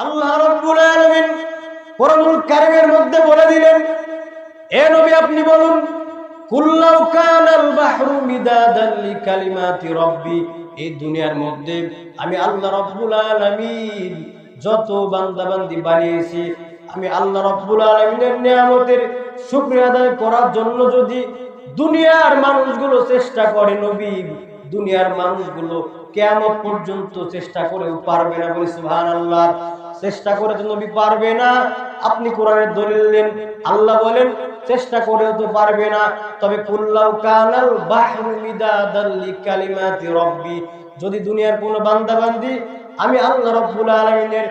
আল্লাহ মধ্যে বলে দিলেন আপনি বলুন, কুল্লাউ বাহরু এই দুনিয়ার মধ্যে আমি আল্লাহ রব্বুল আলামিন যত আমি আল্লাহ নিয়ামতের শুকরিয়া আদায় করার জন্য যদি দুনিয়ার মানুষগুলো চেষ্টা করে নবী, দুনিয়ার মানুষগুলো কেমন পর্যন্ত চেষ্টা করেও পারবে না বলে সুহান আল্লাহ চেষ্টা করে তো নবী পারবে না। আপনি কোরআনের দলিল দেন, আল্লাহ বলেন, চেষ্টা করেও তো পারবে না। তবে কুল্লাউ কানাল বাহরু মিদাদাল লিকালিমাতি রব্বি, যদি দুনিয়ার কোনো বান্দাবান্দি আমি আল্লাহ রব্বুল আলামিনের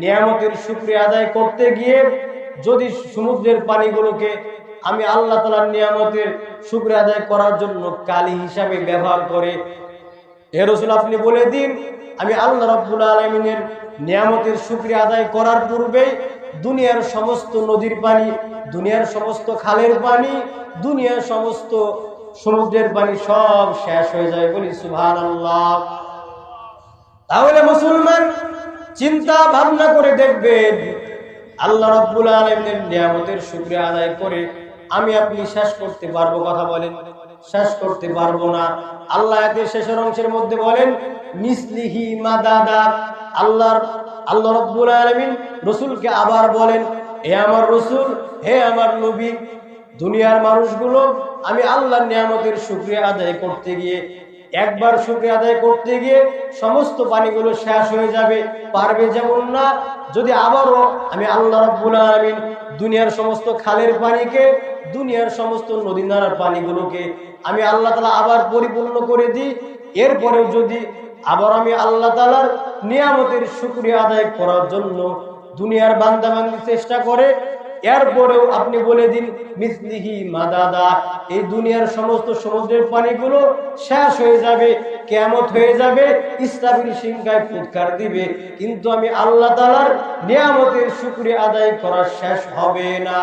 নিয়ামতের শুকরিয়া আদায় করতে গিয়ে যদি সমুদ্রের পানিগুলোকে আমি আল্লাহ তালার নিয়ামতের শুক্রিয়া আদায় করার জন্য কালি হিসাবে ব্যবহার করে হে রসুল, আপনি বলে দিন, আমি আল্লাহ রব্বুল আলমিনের নিয়ামতের শুক্রিয়া আদায় করার পূর্বেই দুনিয়ার সমস্ত নদীর পানি, দুনিয়ার সমস্ত খালের পানি, দুনিয়ার সমস্ত সমুদ্রের পানি সব শেষ হয়ে যায়। বলি সুভান আল্লাহ তাহলে মুসলমান চিন্তা ভাবনা করে দেখবেন, আল্লাহ রব্বুল আলমের নিয়ামতের শুক্রিয়া আদায় করে আমি আপনি শেষ করতে পারব, কথা বলেন। শেষ করতে পারব না। আল্লাহ এদের শেষের অংশের মধ্যে বলেন, মিসলিহি মাদাদা। আল্লাহর, আল্লাহ রব্বুল আলমিন রসুলকে আবার বলেন হে আমার রসুল, হে আমার নবী, দুনিয়ার মানুষগুলো, আমি আল্লাহর নিয়ামতের শুক্রিয়া আদায় করতে গিয়ে একবার শুক্রিয়া আদায় করতে গিয়ে সমস্ত পানিগুলো শেষ হয়ে যাবে, পারবে যেমন না। যদি আবারও আমি আল্লাহ রব্বুল আলমিন দুনিয়ার সমস্ত খালের পানিকে, দুনিয়ার সমস্ত নদী নালার পানিগুলোকে আমি আল্লাহ তালা আবার পরিপূর্ণ করে দিই, এরপরেও যদি আবার আমি আল্লাহ তালার নিয়ামতের শুক্রিয়া আদায় করার জন্য দুনিয়ার বান্দাবান্দি চেষ্টা করে এরপরেও আপনি বলে দিন, মিসলিহি মাদাদা, এই দুনিয়ার সমস্ত সমুদ্রের পানিগুলো শেষ হয়ে যাবে কেমত হয়ে যাবে, ইসলামের সিংহায় ফুৎকার দিবে। কিন্তু আমি আল্লাহ তালার নিয়ামতের শুক্রিয়া আদায় করা শেষ হবে না।